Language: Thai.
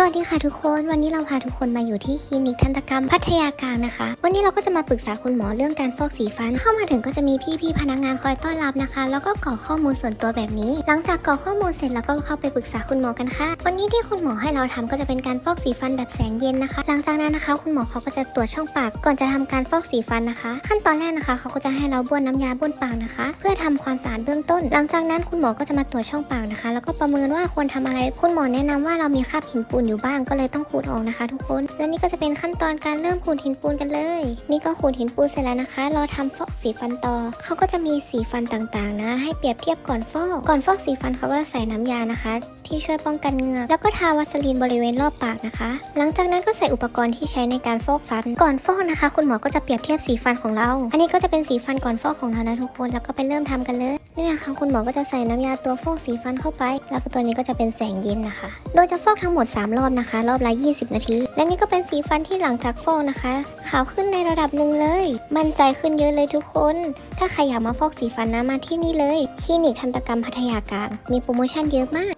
สวัสดีค่ะทุกคนวันนี้เราพาทุกคนมาอยู่ที่คลินิกทันตกรรมพัทยากลางนะคะ วันนี้เราก็จะมาปรึกษาคุณหมอเรื่องการฟอกสีฟัน เข้ามาถึงก็จะมีพี่ๆพนักงานคอยต้อนรับนะคะ แล้วก็กรอกข้อมูลส่วนตัวแบบนี้ หลังจากกรอกข้อมูลเสร็จแล้วก็เข้าไปปรึกษาคุณหมอกันค่ะ วันนี้ที่คุณหมอให้เราทำก็จะเป็นการฟอกสีฟันแบบแสงเย็นนะคะ หลังจากนั้นนะคะ คุณหมอเขาก็จะตรวจช่องปากก่อนจะทำการฟอกสีฟันนะคะ ขั้นตอนแรกนะคะเขาก็จะให้เราบ้วนน้ำยาบ้วนปากนะคะ เพื่อทำความสะอาดเบื้องต้น หลังจากนั้นคุณหมอก็จะมาตรวจช่องปากนะคะ แล้วก็ประเมินว่าควรทำอะไร คุณหมอแนะนำว่าเรามีคราบหินปูนอยู่บ้างก็เลยต้องขูดออกนะคะ ทุกคน และนี่ก็จะเป็นขั้นตอนการเริ่มขูดหินปูนกันเลย นี่ก็ขูดหินปูนเสร็จแล้วนะคะรอทำฟอกสีฟันต่อเขาก็จะมีสีฟันต่างๆ นะ ให้เปรียบเทียบก่อนฟอกก่อนฟอกสีฟันเขาก็ใส่น้ำยานะคะ ที่ช่วยป้องกันเหงือกแล้วก็ทาวัสลีนบริเวณรอบปากนะคะ หลังจากนั้นก็ใส่อุปกรณ์ที่ใช้ในการฟอกฟัน ก่อนฟอกนะคะ คุณหมอก็จะเปรียบเทียบสีฟันของเรา อันนี้ก็จะเป็นสีฟันก่อนฟอกของเรานะทุกคนแล้วก็ไปเริ่มทำกันเลยนี่นะคะคุณหมอก็จะใส่น้ำยาตัวฟอกสีฟันเข้าไป แล้วก็ตัวนี้ก็จะเป็นแสงเย็นนะคะ โดยจะฟอกทั้งหมด3 รอบนะคะ รอบละ 20 นาที และนี่ก็เป็นสีฟันที่หลังจากฟอกนะคะ ขาวขึ้นในระดับหนึ่งเลย มั่นใจขึ้นเยอะเลยทุกคน ถ้าใครอยากมาฟอกสีฟันนะมาที่นี่เลย คลินิกทันตกรรมพัทยากลางมีโปรโมชั่นเยอะมาก